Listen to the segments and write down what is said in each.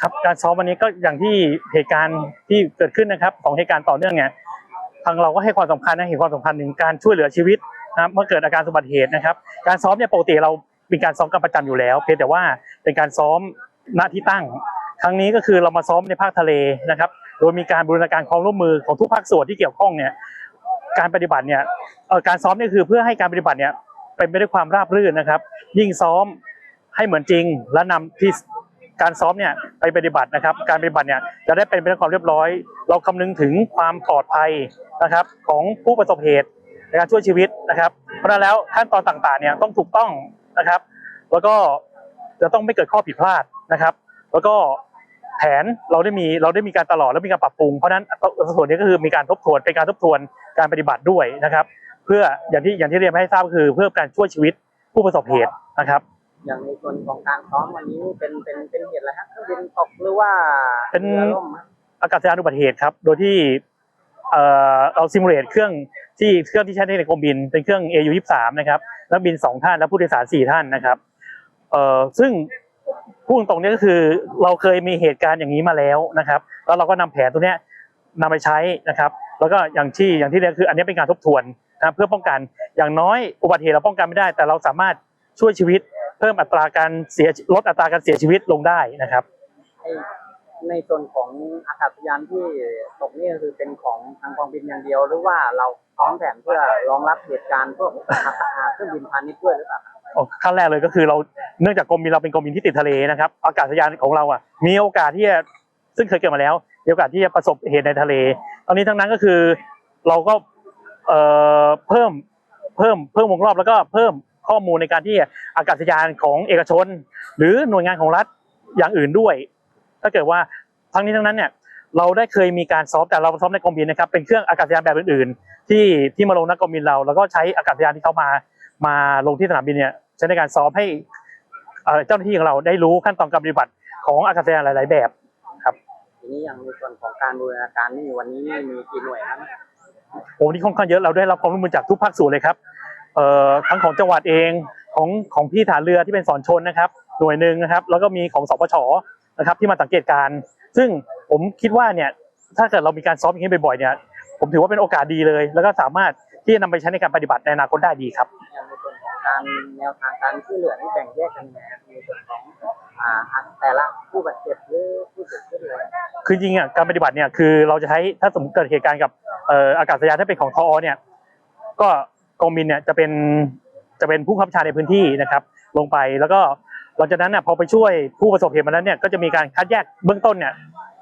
ครับการซ้อมวันนี้ก็อย่างที่เหตุการณ์ที่เกิดขึ้นนะครับของเหตุการณ์ต่อเนื่องเนี่ยทางเราก็ให้ความสำคัญนะเห็นความสำคัญถึงการช่วยเหลือชีวิตนะเมื่อเกิดอาการอุบัติเหตุนะครับ การซ้อมเนี่ยปกติเรามีการซ้อมกันประจำอยู่แล้ว เพียงแต่ว่าเป็นการซ้อมณที่ตั้ง ครั้งนี้ก็คือเรามาซ้อมในภาคทะเลนะครับ โดยมีการบูรณาการความร่วมมือของทุกภาคส่วนที่เกี่ยวข้องเนี่ยการปฏิบัติเนี่ยการซ้อมเนี่ยคือเพื่อให้การปฏิบัติเนี่ยเป็นไปด้วยความราบรื่นนะครับ ยิ่งซ้อมให้เหมือนจริงและนำที่ การซ้อมเนี่ยไปปฏิบัตินะครับ การปฏิบัติเนี่ยจะได้เป็นไปด้วยความเรียบร้อย เราคำนึงถึงความปลอดภัยนะครับของผู้ประสบเหตุในการช่วยชีวิตนะครับ เพราะฉะนั้นแล้วขั้นตอนต่างๆเนี่ยต้องถูกต้องนะครับ แล้วก็จะต้องไม่เกิดข้อผิดพลาดนะครับ แล้วก็แผนเราได้มีเราได้มีการตลอดและมีการปรับปรุงเพราะฉะนั้นส่วนนี้ก็คือมีการทบทวนเป็นการทบทวนการปฏิบัติด้วยนะครับ เพื่ออย่างที่อย่างที่เรียนให้ทราบก็คือเพื่อการช่วยชีวิตผู้ประสบเหตุนะครับ อย่างในส่วนของการซ้อมวันนี้เป็นเป็นเป็นเหตุอะไรฮะเครื่องบินตกหรือว่าเป็น รือล่มฮะอากาศยานอุบัติเหตุครับ โดยที่เอ่อเราซิมูเลตเครื่องที่เครื่องที่ใช้ในกรมบิน เป็นเครื่อง AU23 นะครับนักบินสองท่าน และผู้โดยสารสี่ท่านนะครับเอ่อซึ่งพูดตรงๆเนี่ยก็คือเราเคยมีเหตุการณ์อย่างนี้มาแล้วนะครับ แล้วเราก็นำแผนตัวเนี้ยนำไปใช้นะครับ แล้วก็อย่างที่อย่างที่เรียนคืออันนี้เป็นการทบทวนนะครับเพื่อป้องกันอย่างน้อยอุบัติเหตุเราป้องกันไม่ได้ แต่เราสามารถช่วยชีวิต เพิ่มอัตราการเสียลดอัตราการเสียชีวิตลงได้นะครับไอ้ในส่วนของอากาศยานที่ตกนี่ก็คือเป็นของทางกองบินอย่างเดียว หรือว่าเราซ้อมแผนเพื่อรองรับเหตุการณ์พวกเครื่องบินพาณิชย์ด้วยหรือเปล่าอ๋อขั้นแรกเลยก็คือเราเนื่องจากกรมบินเราเป็นกรมบินที่ติดทะเลนะครับอากาศยานของเราอะมีโอกาสที่จะซึ่งเคยเกิดมาแล้วมีโอกาสที่จะประสบเหตุในทะเลตอนนี้ทั้งนั้นก็คือเราก็เอ่อเพิ่มเพิ่มเพิ่มวงรอบแล้วก็เพิ่ม ข้อมูลในการที่อากาศยานของเอกชน หรือหน่วยงานของรัฐอย่างอื่นด้วย ถ้าเกิดว่าทั้งนี้ทั้งนั้นเนี่ยเราได้เคยมีการซ้อมแต่เราซ้อมในกรมบินนะครับเป็นเครื่องอากาศยานแบบอื่นๆ ที่ที่มาลงนักกรมบินเรา แล้วก็ใช้อากาศยานที่เขามามาลงที่สนามบินเนี่ยใช้ในการซ้อมให้เจ้าหน้าที่ของเราได้รู้ขั้นตอนการปฏิบัติของอากาศยานหลาย ๆ แบบครับทีนี้อย่างในส่วนของการบูรณาการนี่วันนี้มีกี่หน่วยครับโอ้นี่ค่อนข้างเยอะเราได้รับความร่วมมือจากทุกภาคส่วนเลยครับ เอ่อทั้งของจังหวัดเองของของพี่ฐานเรือที่เป็นสอนชนนะครับหน่วยหนึ่งนะครับ แล้วก็มีของสปชนะครับที่มาสังเกตการณ์ซึ่งผมคิดว่าเนี่ยถ้าเกิดเรามีการซ้อมอย่างนี้บ่อยๆเนี่ยผมถือว่าเป็นโอกาสดีเลย แล้วก็สามารถที่จะนำไปใช้ในการปฏิบัติในอนาคตได้ดีครับอย่างในส่วนของการแนวทางการช่วยเหลือนี่แบ่งแยกกันยังไงครับในส่วนของอ่าแต่ละผู้บาดเจ็บหรือผู้เสียชีวิตเลยคือจริงๆอะการปฏิบัติเนี่ยคือเราจะใช้ถ้าสมมติเกิดเหตุการณ์กับเอ่ออากาศยานถ้าเป็นของทอเนี่ยก็ กองบินเนี่ยจะเป็นจะเป็นผู้ขับชาในพื้นที่นะครับลงไปแล้วก็หลังจากนั้นเนี่ยพอไปช่วยผู้ประสบเหตุมาแล้วเนี่ยก็จะมีการคัดแยกเบื้องต้นเนี่ย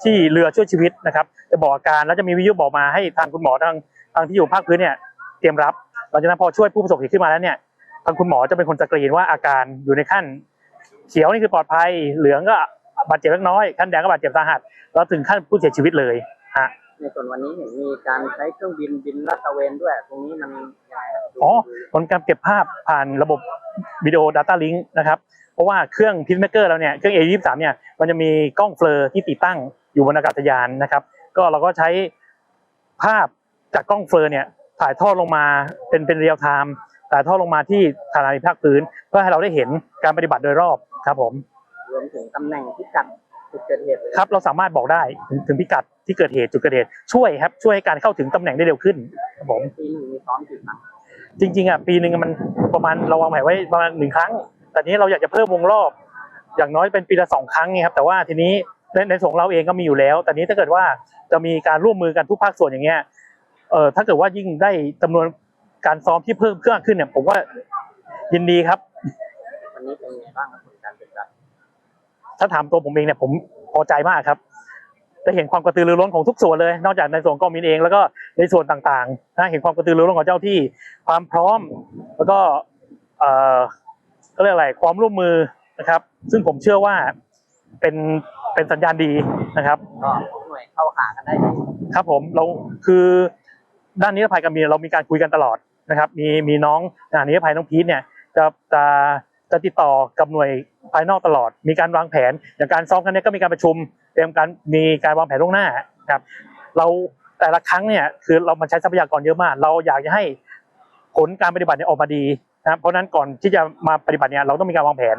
ที่เรือช่วยชีวิตนะครับ จะบอกอาการแล้วจะมีวิทยุบอกมาให้ทางคุณหมอทางทางที่อยู่ภาคพื้นเนี่ยเตรียมรับหลังจากนั้นพอช่วยผู้ประสบเหตุขึ้นมาแล้วเนี่ยทางคุณหมอจะเป็นคนสกรีนว่าอาการอยู่ในขั้น เขียวนี่คือปลอดภัยเหลืองก็บาดเจ็บเล็กน้อยขั้นแดงก็บาดเจ็บสาหัสแล้วถึงขั้นผู้เสียชีวิตเลยฮะ ในส่วนวันนี้เห็นมีการใช้เครื่องบินบินลาดตระเวนด้วย ตรงนี้มันยังไงครับอ๋อผลการเก็บภาพผ่านระบบวิดีโอ Data Link นะครับ เพราะว่าเครื่องพิ c เมเกอร์เราเนี่ย เครื่อง A23 เนี่ย มันจะมีกล้องเฟลอร์ที่ติดตั้งอยู่บนอากาศยานนะครับ ก็เราก็ใช้ภาพจากกล้องเฟลอร์เนี่ยถ่ายทอดลงมาเป็นเป็นเรียลไทม์ถ่ายทอดลงมาที่สถานีภาคพื้น เพื่อให้เราได้เห็นการปฏิบัติโดยรอบครับผม รวมถึงตำแหน่งพิกัดจุดเกิดเหตุเลยครับ เราสามารถบอกได้ถึงถึงพิกัด ที่เกิดเหตุจุดเกิดเหตุช่วยครับช่วยให้การเข้าถึงตำแหน่งได้เร็วขึ้นครับผมปีหนึ่งมีซ้อมกี่ครั้งจริงๆอะปีหนึ่งมันประมาณเราวางแผนไว้ประมาณหนึ่งครั้ง แต่นี้เราอยากจะเพิ่มวงรอบ อย่างน้อยเป็นปีละสองครั้งไงครับแต่ว่าทีนี้ในในส่วนของเราเองก็มีอยู่แล้ว แต่นี้ถ้าเกิดว่าจะมีการร่วมมือกันทุกภาคส่วนอย่างเงี้ยเอ่อถ้าเกิดว่ายิ่งได้จำนวนการซ้อมที่เพิ่มเครื่องขึ้นเนี่ย ผมว่ายินดีครับวันนี้เป็นไงบ้างครับผลการปฏิบัติถ้าถามตัวผมเองเนี่ยผมพอใจมากครับ ได้เห็นความกระตือรือร้นของทุกส่วนเลย นอกจากในส่วนของกองบินเอง แล้วก็ในส่วนต่างๆนะเห็นความกระตือรือร้นของเจ้าที่ ความพร้อม แล้วก็เอ่อก็เรียกอะไรความร่วมมือนะครับ ซึ่งผมเชื่อว่าเป็นเป็นสัญญาณดีนะครับก็ทุกหน่วยเข้าขากันได้ดีครับผมเราคือด้านนิรภัยการบินเรามีการคุยกันตลอดนะครับ มีมีน้องงานนิรภัยน้องพีทเนี่ยจะจะ จะติดต่อกับหน่วยภายนอกตลอด มีการวางแผนอย่างการซ้อมครั้งนี้ก็มีการประชุมเตรียมการมีการวางแผนล่วงหน้าครับ เราแต่ละครั้งเนี่ยคือเรามันใช้ทรัพยากรเยอะมาก เราอยากจะให้ผลการปฏิบัติเนี่ยออกมาดีนะครับเพราะนั้นก่อนที่จะมาปฏิบัติเนี่ยเราต้องมีการวางแผน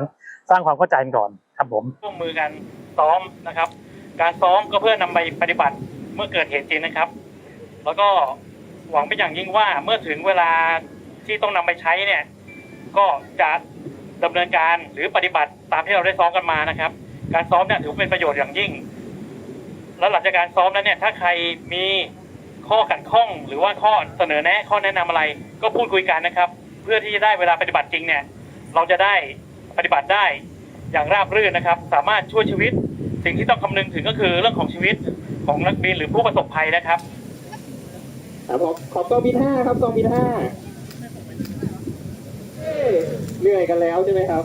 สร้างความเข้าใจกันก่อนครับผมร่วมมือกันซ้อมนะครับ การซ้อมก็เพื่อนำไปปฏิบัติเมื่อเกิดเหตุจริงนะครับ แล้วก็หวังเป็นอย่างยิ่งว่าเมื่อถึงเวลาที่ต้องนำไปใช้เนี่ยก็จะ ดำเนินการหรือปฏิบัติตามที่เราได้ซ้อมกันมานะครับ การซ้อมเนี่ยถือเป็นประโยชน์อย่างยิ่ง แล้วหลังจากการซ้อมแล้วเนี่ยถ้าใครมีข้อขัดข้อง หรือว่าข้อเสนอแนะข้อแนะนำอะไร ก็พูดคุยกันนะครับ เพื่อที่จะได้เวลาปฏิบัติจริงเนี่ยเราจะได้ปฏิบัติได้อย่างราบรื่นนะครับ สามารถช่วยชีวิต สิ่งที่ต้องคำนึงถึงก็คือเรื่องของชีวิตของนักบินหรือผู้ประสบภัยนะครับครับขอขอกองบินห้าครับกองบินห้า เหนื่อยกันแล้วใช่ไหมครับ